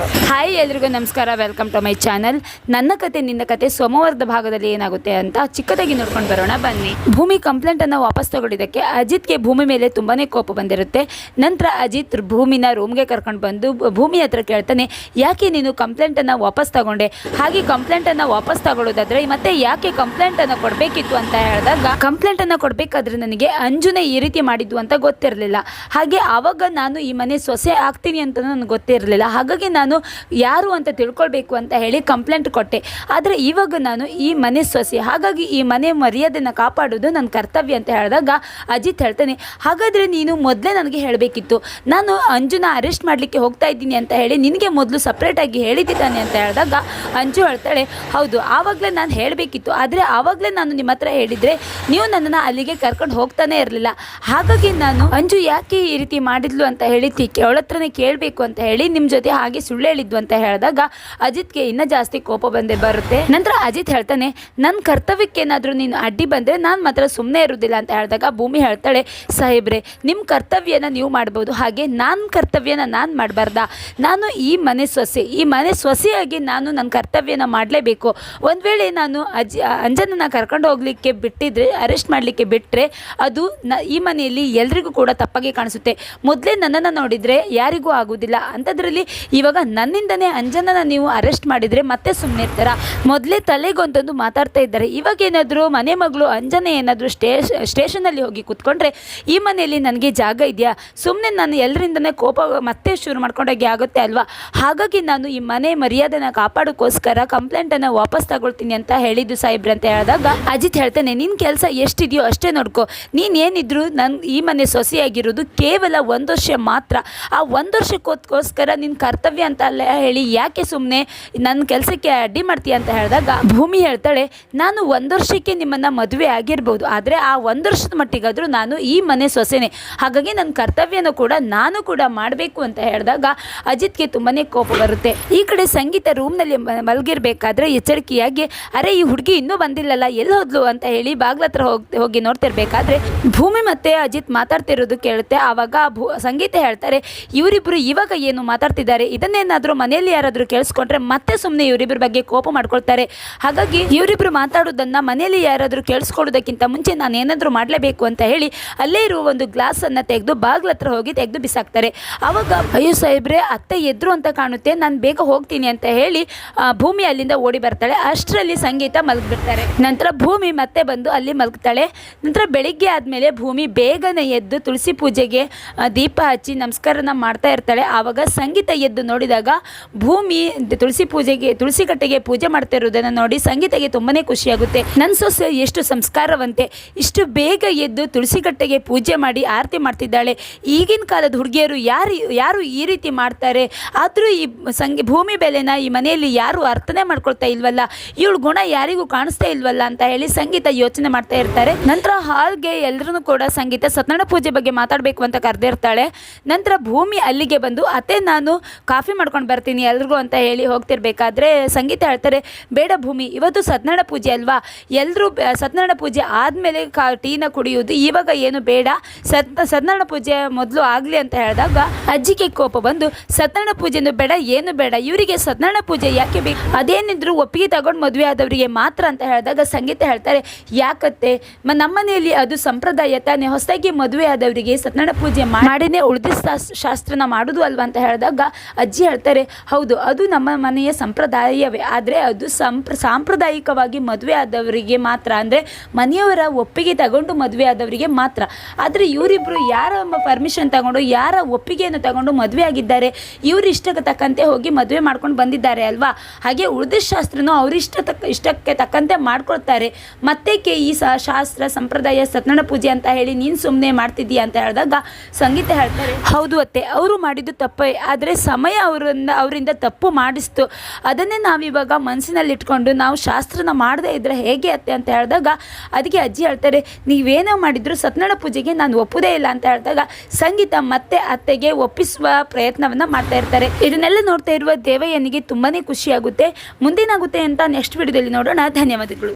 Hi ಎಲ್ರಿಗೂ ನಮಸ್ಕಾರ. Welcome to my channel ನನ್ನ ಕತೆ, ನಿನ್ನ ಕತೆ ಸೋಮವಾರದ ಭಾಗದಲ್ಲಿ ಏನಾಗುತ್ತೆ ಅಂತ ಚಿಕ್ಕದಾಗಿ ನೋಡ್ಕೊಂಡು ಬರೋಣ. ಬನ್ನಿ. ಭೂಮಿ ಕಂಪ್ಲೇಂಟ್ ಅನ್ನ ವಾಪಸ್ ತಗೊಳ್ಳಿದ್ದಕ್ಕೆ ಅಜಿತ್ಗೆ ಭೂಮಿ ಮೇಲೆ ತುಂಬಾನೇ ಕೋಪ ಬಂದಿರುತ್ತೆ. ನಂತರ ಅಜಿತ್ ಭೂಮಿನ ರೂಮ್ಗೆ ಕರ್ಕೊಂಡು ಬಂದು ಭೂಮಿ ಹತ್ರ ಕೇಳ್ತಾನೆ, ಯಾಕೆ ನೀನು ಕಂಪ್ಲೇಂಟ್ ಅನ್ನ ವಾಪಸ್ ತಗೊಂಡೆ? ಹಾಗೆ ಕಂಪ್ಲೇಂಟ್ ಅನ್ನ ವಾಪಸ್ ತಗೊಳ್ಳೋದಾದ್ರೆ, ಮತ್ತೆ ಯಾಕೆ ಕಂಪ್ಲೇಂಟ್ ಅನ್ನ ಕೊಡಬೇಕಿತ್ತು ಅಂತ ಹೇಳಿದಾಗ ಕಂಪ್ಲೇಂಟ್ ಅನ್ನ ಕೊಡಬೇಕಾದ್ರೆ ನನಗೆ ಅಂಜುನೇ ಈ ರೀತಿ ಮಾಡಿದ್ದು ಅಂತ ಗೊತ್ತಿರಲಿಲ್ಲ. ಹಾಗೆ ಆವಾಗ ನಾನು ಈ ಮನೆ ಸೊಸೆ ಆಗ್ತೀನಿ ಅಂತ ನನಗೆ ಗೊತ್ತಿರಲಿಲ್ಲ. ಹಾಗಾಗಿ ನಾನು ಯಾರು ಅಂತ ತಿಳ್ಕೊಳ್ಬೇಕು ಅಂತ ಹೇಳಿ ಕಂಪ್ಲೇಂಟ್ ಕೊಟ್ಟೆ. ಆದರೆ ಇವಾಗ ನಾನು ಈ ಮನೆ ಸೊಸೆ, ಹಾಗಾಗಿ ಈ ಮನೆ ಮರ್ಯಾದೆನ ಕಾಪಾಡೋದು ನನ್ನ ಕರ್ತವ್ಯ ಅಂತ ಹೇಳಿದಾಗ ಅಜಿತ್ ಹೇಳ್ತಾನೆ, ಹಾಗಾದರೆ ನೀನು ಮೊದಲೇ ನನಗೆ ಹೇಳಬೇಕಿತ್ತು. ನಾನು ಅಂಜುನ ಅರೆಸ್ಟ್ ಮಾಡಲಿಕ್ಕೆ ಹೋಗ್ತಾ ಇದ್ದೀನಿ ಅಂತ ಹೇಳಿ ನಿನಗೆ ಮೊದಲು ಸಪ್ರೇಟಾಗಿ ಹೇಳಿದ್ದಾನೆ ಅಂತ ಹೇಳಿದಾಗ ಅಂಜು ಹೇಳ್ತಾಳೆ, ಹೌದು, ಆವಾಗಲೇ ನಾನು ಹೇಳಬೇಕಿತ್ತು. ಆದರೆ ಆವಾಗಲೇ ನಾನು ನಿಮ್ಮ ಹತ್ರ ಹೇಳಿದರೆ ನೀವು ನನ್ನನ್ನು ಅಲ್ಲಿಗೆ ಕರ್ಕೊಂಡು ಹೋಗ್ತಾನೆ ಇರಲಿಲ್ಲ. ಹಾಗಾಗಿ ನಾನು ಅಂಜು ಯಾಕೆ ಈ ರೀತಿ ಮಾಡಿದ್ಲು ಅಂತ ಹೇಳಿ ಅವಳ ಹತ್ರನೇ ಕೇಳಬೇಕು ಅಂತ ಹೇಳಿ ನಿಮ್ಮ ಜೊತೆ ಹಾಗೆ ಸುಳ್ಳು ಹೇಳಿದ್ವು ಅಂತ ಹೇಳಿದಾಗ ಅಜಿತ್ಗೆ ಇನ್ನೂ ಜಾಸ್ತಿ ಕೋಪ ಬಂದೇ ಬರುತ್ತೆ. ನಂತರ ಅಜಿತ್ ಹೇಳ್ತಾನೆ ನನ್ನ ಕರ್ತವ್ಯಕ್ಕೆ ಏನಾದರೂ ನೀನು ಅಡ್ಡಿ ಬಂದರೆ ನಾನು ಮಾತ್ರ ಸುಮ್ಮನೆ ಇರೋದಿಲ್ಲ ಅಂತ ಹೇಳಿದಾಗ ಭೂಮಿ ಹೇಳ್ತಾಳೆ, ಸಾಹೇಬ್ರೆ ನಿಮ್ಮ ಕರ್ತವ್ಯನ ನೀವು ಮಾಡ್ಬೋದು, ಹಾಗೆ ನನ್ನ ಕರ್ತವ್ಯನ ನಾನು ಮಾಡಬಾರ್ದಾ? ನಾನು ಈ ಮನೆ ಸೊಸೆ, ಈ ಮನೆ ಸೊಸೆಯಾಗಿ ನಾನು ನನ್ನ ಕರ್ತವ್ಯನ ಮಾಡಲೇಬೇಕು. ಒಂದು ವೇಳೆ ನಾನು ಅಜ್ಜಿ ಅಂಜನನ್ನ ಕರ್ಕೊಂಡು ಹೋಗಲಿಕ್ಕೆ ಬಿಟ್ಟಿದ್ರೆ, ಅರೆಸ್ಟ್ ಮಾಡಲಿಕ್ಕೆ ಬಿಟ್ಟರೆ ಅದು ನ, ಈ ಮನೆಯಲ್ಲಿ ಎಲ್ರಿಗೂ ಕೂಡ ತಪ್ಪಾಗಿ ಕಾಣಿಸುತ್ತೆ. ಮೊದಲೇ ನನ್ನನ್ನು ನೋಡಿದರೆ ಯಾರಿಗೂ ಆಗೋದಿಲ್ಲ. ಅಂಥದ್ರಲ್ಲಿ ಇವಾಗ ನನ್ನಿಂದನೇ ಅಂಜನನ ನೀವು ಅರೆಸ್ಟ್ ಮಾಡಿದರೆ ಮತ್ತೆ ಸುಮ್ಮನೆ ಇರ್ತಾರ? ಮೊದಲೇ ತಲೆಗೊಂದೊಂದು ಮಾತಾಡ್ತಾ ಇದ್ದಾರೆ. ಇವಾಗ ಏನಾದರೂ ಮನೆ ಮಗಳು ಅಂಜನೆ ಏನಾದರೂ ಸ್ಟೇಷ್ ಸ್ಟೇಷನಲ್ಲಿ ಹೋಗಿ ಕೂತ್ಕೊಂಡ್ರೆ ಈ ಮನೆಯಲ್ಲಿ ನನಗೆ ಜಾಗ ಇದೆಯಾ? ಸುಮ್ಮನೆ ನಾನು ಎಲ್ಲರಿಂದನೇ ಕೋಪ ಮತ್ತೆ ಶುರು ಮಾಡ್ಕೊಂಡಾಗೆ ಆಗುತ್ತೆ ಅಲ್ವಾ? ಹಾಗಾಗಿ ನಾನು ಈ ಮನೆ ಮರ್ಯಾದೆನ ಕಾಪಾಡೋಕ್ಕೋಸ್ಕರ ಕಂಪ್ಲೇಂಟನ್ನು ವಾಪಸ್ ತಗೊಳ್ತೀನಿ ಅಂತ ಹೇಳಿದ್ದು ಸಾಹೇಬ್ರೆ ಅಂತ ಹೇಳಿದಾಗ ಅಜಿತ್ ಹೇಳ್ತಾನೆ ನಿನ್ನ ಕೆಲಸ ಎಷ್ಟಿದೆಯೋ ಅಷ್ಟೇ ನೋಡ್ಕೊ. ನೀನೇನಿದ್ರು ನನ್ನ ಈ ಮನೆ ಸೊಸೆಯಾಗಿರೋದು ಕೇವಲ ಒಂದು ವರ್ಷ ಮಾತ್ರ. ಆ ಒಂದು ವರ್ಷಕ್ಕೋಸ್ಕರ ನಿನ್ನ ಕರ್ತವ್ಯ ಅಂತ ಅಲ್ಲ ಹೇಳಿ, ಯಾಕೆ ಸುಮ್ಮನೆ ನನ್ನ ಕೆಲಸಕ್ಕೆ ಅಡ್ಡಿ ಮಾಡ್ತೀಯ? ಅಂತ ಹೇಳಿದಾಗ, ಭೂಮಿ ಹೇಳ್ತಾಳೆ, ನಾನು ಒಂದು ವರ್ಷಕ್ಕೆ ನಿಮ್ಮನ್ನು ಮದುವೆ ಆಗಿರ್ಬೋದು, ಆದರೆ ಆ ಒಂದು ವರ್ಷದ ಮಟ್ಟಿಗಾದರೂ ನಾನು ಈ ಮನೆ ಸೊಸೆನೆ. ಹಾಗಾಗಿ ನನ್ನ ಕರ್ತವ್ಯನೂ ಕೂಡ ನಾನು ಕೂಡ ಮಾಡಬೇಕು, ಅಂತ ಹೇಳಿದಾಗ, ಅಜಿತ್ಗೆ ತುಂಬಾ ಕೋಪ ಬರುತ್ತೆ. ಈ ಕಡೆ ಸಂಗೀತ ರೂಮ್ನಲ್ಲಿ ಮಲಗಿರ್ಬೇಕಾದ್ರೆ ಎಚ್ಚರಿಕೆಯಾಗಿ, ಅರೆ, ಈ ಹುಡುಗಿ ಇನ್ನೂ ಬಂದಿಲ್ಲಲ್ಲ ಎಲ್ಲಿ ಹೋದ್ಲು? ಅಂತ ಹೇಳಿ ಬಾಗ್ಲ ಹತ್ರ ಹೋಗಿ ಹೋಗಿ ನೋಡ್ತಿರ್ಬೇಕಾದ್ರೆ, ಭೂಮಿ ಮತ್ತೆ ಅಜಿತ್ ಮಾತಾಡ್ತಿರೋದು ಕೇಳುತ್ತೆ. ಆವಾಗ ಭೂ, ಸಂಗೀತ ಹೇಳ್ತಾರೆ ಇವರಿಬ್ಬರು ಇವಾಗ ಏನು ಮಾತಾಡ್ತಿದ್ದಾರೆ? ಇದನ್ನೇನಾದರೂ ಮನೆಯಲ್ಲಿ ಯಾರಾದರೂ ಕೇಳಿಸ್ಕೊಂಡ್ರೆ ಮತ್ತೆ ಸುಮ್ಮನೆ ಇವರಿಬ್ಬರ ಬಗ್ಗೆ ಕೋಪ ಮಾಡ್ಕೊಳ್ತಾರೆ. ಹಾಗಾಗಿ ಇವರಿಬ್ಬರು ಮಾತಾಡೋದನ್ನ ಮನೆಯಲ್ಲಿ ಯಾರಾದರೂ ಕೇಳಿಸ್ಕೊಳ್ಳೋದಕ್ಕಿಂತ ಮುಂಚೆ ನಾನು ಏನಾದರೂ ಮಾಡಲೇಬೇಕು ಅಂತ ಹೇಳಿ ಅಲ್ಲೇ ಇರುವ ಒಂದು ಗ್ಲಾಸನ್ನು ತೆಗೆದು ಬಾಗ್ಲ ಹತ್ರ ಹೋಗಿ ತೆಗೆದು ಬಿಸಾಕ್ತಾರೆ. ಆವಾಗ ಅಯ್ಯೋ ಸಾಹೇಬ್ರೆ, ಅತ್ತೆ ಎದ್ರು ಅಂತ ಕಾಣುತ್ತೆ, ನಾನು ಬೇಗ ಹೋಗ್ತೀನಿ ಅಂತ ಹೇಳಿ ಭೂಮಿ ಅಲ್ಲಿಂದ ಓಡಿ ಬರ್ತಾಳೆ. ಅಷ್ಟರಲ್ಲಿ ಸಂಗೀತ ಮಲಗಿಬಿಡ್ತಾರೆ. ನಂತರ ಭೂಮಿ ಮತ್ತೆ ಬಂದು ಅಲ್ಲಿ ಮಲಗ್ತಾಳೆ. ನಂತರ ಬೆಳಿಗ್ಗೆ ಆದಮೇಲೆ ಭೂಮಿ ಬೇಗನೆ ಎದ್ದು ತುಳಸಿ ಪೂಜೆಗೆ ದೀಪ ಹಚ್ಚಿ ನಮಸ್ಕಾರನ ಮಾಡ್ತಾ ಇರ್ತಾಳೆ. ಆವಾಗ ಸಂಗೀತ ಎದ್ದು ನೋಡಿದಾಗ ಭೂಮಿ ತುಳಸಿ ಪೂಜೆಗೆ, ತುಳಸಿ ಕಟ್ಟೆಗೆ ಪೂಜೆ ಮಾಡ್ತಾ ಇರೋದನ್ನು ನೋಡಿ ಸಂಗೀತಗೆ ತುಂಬಾ ಖುಷಿಯಾಗುತ್ತೆ. ನನ್ನ ಸೊಸೆ ಎಷ್ಟು ಸಂಸ್ಕಾರವಂತೆ. ಇಷ್ಟು ಬೇಗ ಎದ್ದು ತುಳಸಿ ಕಟ್ಟೆಗೆ ಪೂಜೆ ಮಾಡಿ ಆರತಿ ಮಾಡ್ತಿದ್ದಾಳೆ. ಈಗಿನ ಕಾಲದ ಹುಡುಗಿಯರು ಯಾರು ಯಾರು ಈ ರೀತಿ ಮಾಡ್ತಾರೆ? ಆದರೂ ಈ ಸಂಗಿ, ಭೂಮಿ ಬೆಲೆನ ಈ ಮನೆಯಲ್ಲಿ ಯಾರು ಅರ್ಥನೆ ಮಾಡ್ಕೊಳ್ತಾ ಇಲ್ವಲ್ಲ? ಇವಳು ಗುಣ ಯಾರಿಗೂ ಕಾಣಿಸ್ತಾ ಇಲ್ವಲ್ಲ ಅಂತ ಹೇಳಿ ಸಂಗೀತ ಯೋಚನೆ ಮಾಡ್ತಾ ಇರ್ತಾರೆ. ನಂತರ ಹಾಲ್ಗೆ ಎಲ್ಲರೂ ಕೂಡ ಸಂಗೀತ ಸತ್ಯನಾರಾಯಣ ಪೂಜೆ ಬಗ್ಗೆ ಮಾತಾಡಬೇಕು ಅಂತ ಕರೆದಿರ್ತಾಳೆ. ನಂತರ ಭೂಮಿ ಅಲ್ಲಿಗೆ ಬಂದು, ಅತ್ತೆ, ನಾನು ಕಾಫಿ ಮಾಡ್ಕೊಂಡು ಬರ್ತೀನಿ, ಎಲ್ರಿಗೂ ಅಂತ ಹೇಳಿ ಹೋಗ್ತಿರ್ಬೇಕಾದ್ರೆ ಸಂಗೀತ ಹೇಳ್ತಾರೆ, ಬೇಡ ಭೂಮಿ, ಇವತ್ತು ಸತ್ಯನಾರಾಯಣ ಪೂಜೆ ಅಲ್ವಾ? ಎಲ್ಲರೂ ಸತ್ಯನಾರಾಯಣ ಪೂಜೆ ಆದಮೇಲೆ ಕಾ, ಟೀನ ಕುಡಿಯೋದು ಇವಾಗ ಏನು ಬೇಡ? ಸತ್ ಸತ್ಯನಾರಾಯಣ ಪೂಜೆ ಮೊದಲು ಆಗಲಿ ಅಂತ ಹೇಳಿದಾಗ ಅಜ್ಜಿಗೆ ಕೋಪ ಬಂದು ಸತ್ಯನಾರಾಯಣ ಪೂಜೆನೂ ಬೇಡ, ಏನು ಬೇಡ, ಇವರಿಗೆ ಸತ್ಯನಾರಾಯಣ ಪೂಜೆ ಯಾಕೆ ಬೇಕು? ಅದೇನಿದ್ರು ಒಪ್ಪಿಗೆ ತಗೊಂಡು ಮದುವೆ ಆದವರಿಗೆ ಮಾತ್ರ ಅಂತ ಹೇಳಿದಾಗ ಸಂಗೀತ ಹೇಳ್ತಾರೆ, ಯಾಕತ್ತೆ? ಮ ನಮ್ಮನೆಯಲ್ಲಿ ಅದು ಸಂಪ್ರದಾಯ ತಾನೇ, ಹೊಸದಾಗಿ ಮದುವೆ ಆದವರಿಗೆ ಸತ್ಯನಾರಾಯಣ ಪೂಜೆ ಮಾಡಿನೇ ಉಳಿದ ಶಾಸ್ತ್ರನ ಮಾಡೋದು ಅಲ್ವಾ? ಅಂತ ಹೇಳಿದಾಗ ಅಜ್ಜಿ ಹೇಳ್ತಾರೆ, ಹೌದು, ಅದು ನಮ್ಮ ಮನೆಯ ಸಂಪ್ರದಾಯವೇ. ಆದರೆ ಅದು ಸಂಪ್ರ, ಸಾಂಪ್ರದಾಯಿಕವಾಗಿ ಮದುವೆ ಆದವರಿಗೆ ಮಾತ್ರ, ಅಂದರೆ ಮನೆಯವರ ಒಪ್ಪಿಗೆ ತಗೊಂಡು ಮದುವೆ ಆದವರಿಗೆ ಮಾತ್ರ. ಆದರೆ ಇವರಿಬ್ಬರು ಯಾರ ಪರ್ಮಿಷನ್ ತಗೊಂಡು, ಯಾರ ಒಪ್ಪಿಗೆಯನ್ನು ತಗೊಂಡು ಮದುವೆ ಆಗಿದ್ದಾರೆ, ಇವರು ಇಷ್ಟಕ್ಕೆ ತಕ್ಕಂತೆ ಹೋಗಿ ಮದುವೆ ಮಾಡ್ಕೊಂಡು ಬಂದಿದ್ದಾರೆ ಅಲ್ವಾ? ಹಾಗೆ ಉಳಿದ ಶಾಸ್ತ್ರನೂ ಅವರಿಷ್ಟ ತಕ್ಕ, ಇಷ್ಟಕ್ಕೆ ತಕ್ಕಂತೆ ಮಾಡ್ಕೊಳ್ತಾರೆ. ಮತ್ತೇಕೆ ಈ ಶಾಸ್ತ್ರ, ಸಂಪ್ರದಾಯ ಸತ್ಯನಾರಾಯಣ ಪೂಜೆ ಅಂತ ಹೇಳಿ ನೀನು ಸುಮ್ಮನೆ ಮಾಡ್ತಿದ್ದೀಯ ಅಂತ ಹೇಳಿದಾಗ ಸಂಗೀತ ಹೇಳ್ತಾರೆ. ಹೌದು ಅತ್ತೆ, ಅವರು ಮಾಡಿದ್ದು ತಪ್ಪೇ. ಆದರೆ ಸಮಯ ಅವರಿಂದ ಅವರಿಂದ ತಪ್ಪು ಮಾಡಿಸ್ತು. ಅದನ್ನೇ ನಾವಿವಾಗ ಮನಸ್ಸಿನಲ್ಲಿಟ್ಕೊಂಡು ನಾವು ಶಾಸ್ತ್ರನ ಮಾಡದೇ ಇದ್ದರೆ ಹೇಗೆ ಅತ್ತೆ ಅಂತ ಹೇಳಿದಾಗ ಅದಕ್ಕೆ ಅಜ್ಜಿ ಹೇಳ್ತಾರೆ, ನೀವೇನೋ ಮಾಡಿದ್ರು ಸತ್ನಾಳ ಪೂಜೆಗೆ ನಾನು ಒಪ್ಪುದೇ ಇಲ್ಲ ಅಂತ ಹೇಳಿದಾಗ, ಸಂಗೀತ ಮತ್ತೆ ಅತ್ತೆಗೆ ಒಪ್ಪಿಸುವ ಪ್ರಯತ್ನವನ್ನ ಮಾಡ್ತಾ ಇರ್ತಾರೆ. ಇದನ್ನೆಲ್ಲ ನೋಡ್ತಾ ಇರುವ ದೇವಯ್ಯನಿಗೆ ತುಂಬಾನೇ ಖುಷಿಯಾಗುತ್ತೆ. ಮುಂದೇನಾಗುತ್ತೆ ಅಂತ ನೆಕ್ಸ್ಟ್ ವಿಡಿಯೋದಲ್ಲಿ ನೋಡೋಣ. ಧನ್ಯವಾದಗಳು.